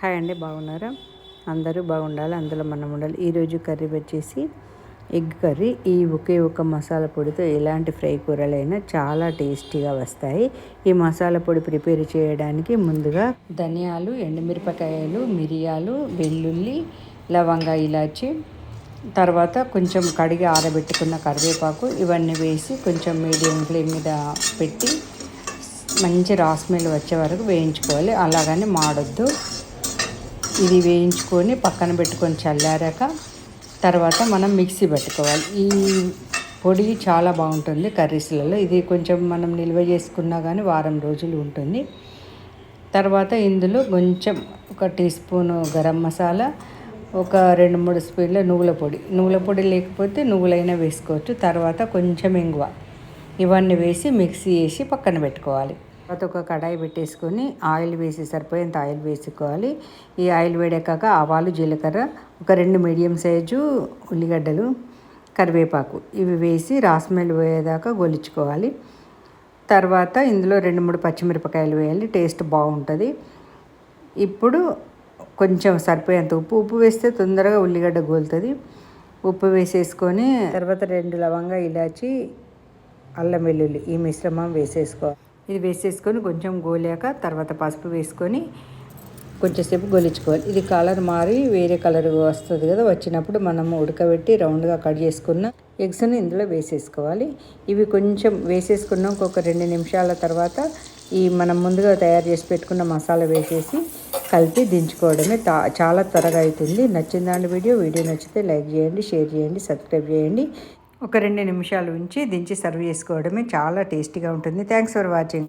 Hi అండి బాగున్నారా? అందరూ బాగుండాలి అందులో మనం ఉండాలి. ఈరోజు కర్రీ వచ్చేసి ఎగ్ కర్రీ. ఈ ఒకే ఒక మసాలా పొడితో ఎలాంటి ఫ్రై కూరలైనా చాలా టేస్టీగా వస్తాయి. ఈ మసాలా పొడి ప్రిపేర్ చేయడానికి ముందుగా ధనియాలు ఎండుమిరపకాయలు మిరియాలు వెల్లుల్లి లవంగా ఇలాచి తర్వాత కొంచెం కడిగి ఆరబెట్టుకున్న కరివేపాకు ఇవన్నీ వేసి కొంచెం మీడియం ఫ్లేమ్ మీద పెట్టి మంచి రాస్మెల్ వచ్చే వరకు వేయించుకోవాలి. అలాగని మాడొద్దు. ఇది వేయించుకొని పక్కన పెట్టుకొని చల్లారాక తర్వాత మనం మిక్సీ పెట్టుకోవాలి. ఈ పొడి చాలా బాగుంటుంది కర్రీస్లలో. ఇది కొంచెం మనం నిల్వ చేసుకున్నా కానీ వారం రోజులు ఉంటుంది. తర్వాత ఇందులో కొంచెం ఒక టీ స్పూను గరం మసాలా ఒక రెండు మూడు స్పూన్ల నువ్వుల పొడి. నువ్వుల పొడి లేకపోతే నువ్వులైనా వేసుకోవచ్చు. తర్వాత కొంచెం ఇంగువ. ఇవన్నీ వేసి మిక్సీ వేసి పక్కన పెట్టుకోవాలి. తర్వాత ఒక కడాయి పెట్టేసుకొని ఆయిల్ వేసి సరిపోయేంత ఆయిల్ వేసుకోవాలి. ఈ ఆయిల్ వేడాక ఆవాలు జీలకర్ర ఒక రెండు మీడియం సైజు ఉల్లిగడ్డలు కరివేపాకు ఇవి వేసి రాస్మెల్ పోయేదాకా గొలుచుకోవాలి. తర్వాత ఇందులో రెండు మూడు పచ్చిమిరపకాయలు వేయాలి. టేస్ట్ బాగుంటుంది. ఇప్పుడు కొంచెం సరిపోయేంత ఉప్పు ఉప్పు వేస్తే తొందరగా ఉల్లిగడ్డ గోలుతుంది. ఉప్పు వేసేసుకొని తర్వాత రెండు లవంగా ఇలాచి అల్లం వెల్లుల్లి ఈ మిశ్రమం వేసేసుకోవాలి. ఇది వేసేసుకొని కొంచెం గోలాక తర్వాత పసుపు వేసుకొని కొంచెంసేపు గొలిచుకోవాలి. ఇది కలర్ మారి వేరే కలర్ వస్తుంది కదా వచ్చినప్పుడు మనం ఉడకబెట్టి రౌండ్గా కట్ చేసుకున్న ఎగ్స్ని ఇందులో వేసేసుకోవాలి. ఇవి కొంచెం వేసేసుకున్న ఒక రెండు నిమిషాల తర్వాత ఈ మనం ముందుగా తయారు చేసి పెట్టుకున్న మసాలా వేసేసి కలిపి దించుకోవడమే. చాలా త్వరగా అవుతుంది నచ్చిందండి వీడియో వీడియో నచ్చితే లైక్ చేయండి షేర్ చేయండి సబ్స్క్రైబ్ చేయండి. ఒక రెండు నిమిషాలు ఉంచి దించి సర్వ్ చేసుకోవడమే చాలా టేస్టీగా ఉంటుంది. Thanks for watching